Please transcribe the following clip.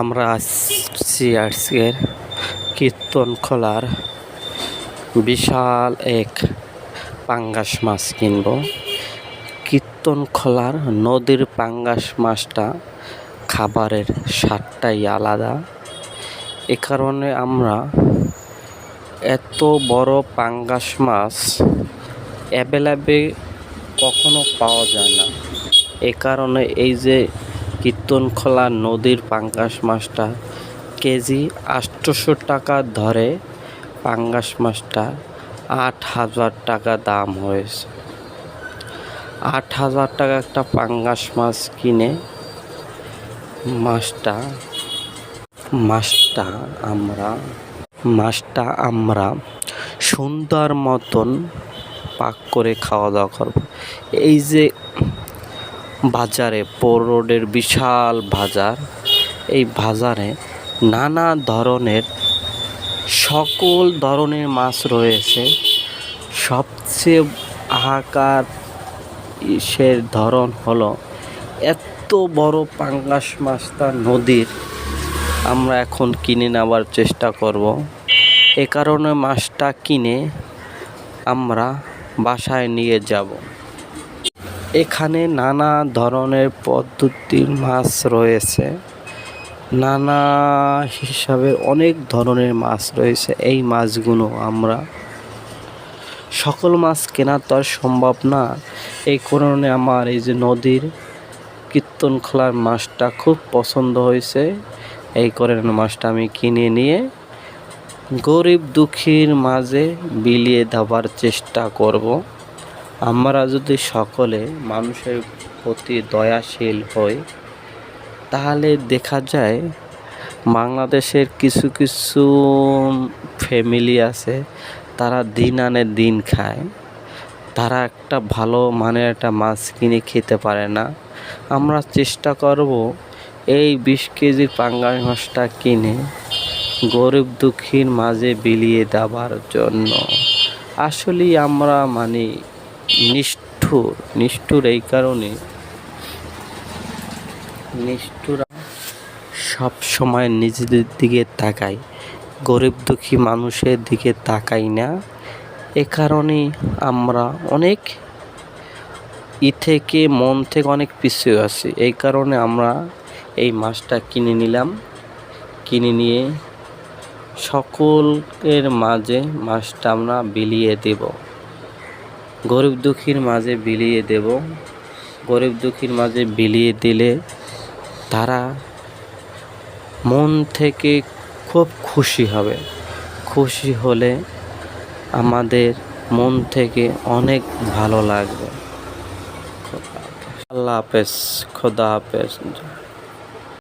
আমরা আসছি আজকের কীর্তন খোলার বিশাল এক পাঙ্গাস মাছ কিনব। কীর্তন খোলার নদীর পাঙ্গাস মাছটা খাবারের স্বাদটাই আলাদা। এ কারণে আমরা এত বড় পাঙ্গাস মাছ অ্যাভেলেবেল কখনো পাওয়া যায় না। এ কারণে এই যে কীর্তনখোলা নদীর পাঙ্গাস মাছটা কেজি আটশোশো টাকা ধরে। পাঙ্গাস মাছটা আট হাজার টাকা দাম হয়েছে। আট হাজার টাকা একটা পাঙ্গাস মাছ কিনে মাছটা মাছটা আমরা মাছটা আমরা সুন্দর মতন পাক করে খাওয়া দাওয়া করব। এই যে বাজারে, পৌর রোডের বিশাল বাজার। এই বাজারে নানা ধরনের, সকল ধরনের মাছ রয়েছে। সবচেয়ে আহাকার ইসের ধরন হলো, এত বড় পাঙ্গাস মাছটা নদীর, আমরা এখন কিনে নেওয়ার চেষ্টা করব। এ কারণে মাছটা কিনে আমরা বাসায় নিয়ে যাব। এখানে নানা ধরনের পদ্ধতির মাছ রয়েছে। নানা হিসাবে অনেক ধরনের মাছ রয়েছে। এই মাছগুলো আমরা সকল মাছ কেনা তো আর সম্ভব না। এই কারণে আমার এই যে নদীর কীর্তনখোলার মাছটা খুব পছন্দ হয়েছে। এই কারণে মাছটা আমি কিনে নিয়ে গরিব দুঃখীর মাঝে বিলিয়ে দেওয়ার চেষ্টা করব। আমরা যদি সকলে মানুষের প্রতি দয়াশীল হই, তাহলে দেখা যায় বাংলাদেশের কিছু কিছু ফ্যামিলি আছে, তারা দিন আনে দিন খায়। তারা একটা ভালো মানের একটা মাছ কিনে খেতে পারে না। আমরা চেষ্টা করব এই বিশ কেজির পাঙ্গাস মাছটা কিনে গরিব দুঃখীর মাঝে বিলিয়ে দেওয়ার জন্য। আসলেই আমরা মানে নিষ্ঠুর নিষ্ঠুর এই কারণে নিষ্ঠুরা সব সময় নিজেদের দিকে তাকাই গরিব দুঃখী মানুষের দিকে তাকাই না। এ কারণে আমরা অনেক ই থেকে, মন থেকে অনেক পিছিয়ে আছি। এই কারণে আমরা এই মাছটা কিনে নিলাম। কিনে নিয়ে সকলের মাঝে মাছটা আমরা বিলিয়ে দেব। গরিব দুঃখীর মাঝে বিলিয়ে দেব। গরিব দুঃখীর মাঝে বিলিয়ে দিলে তারা মন থেকে খুব খুশি হবে। খুশি হলে আমাদের মন থেকে অনেক ভালো লাগবে। আল্লাহ হাফেজ, খোদা হাফেজ।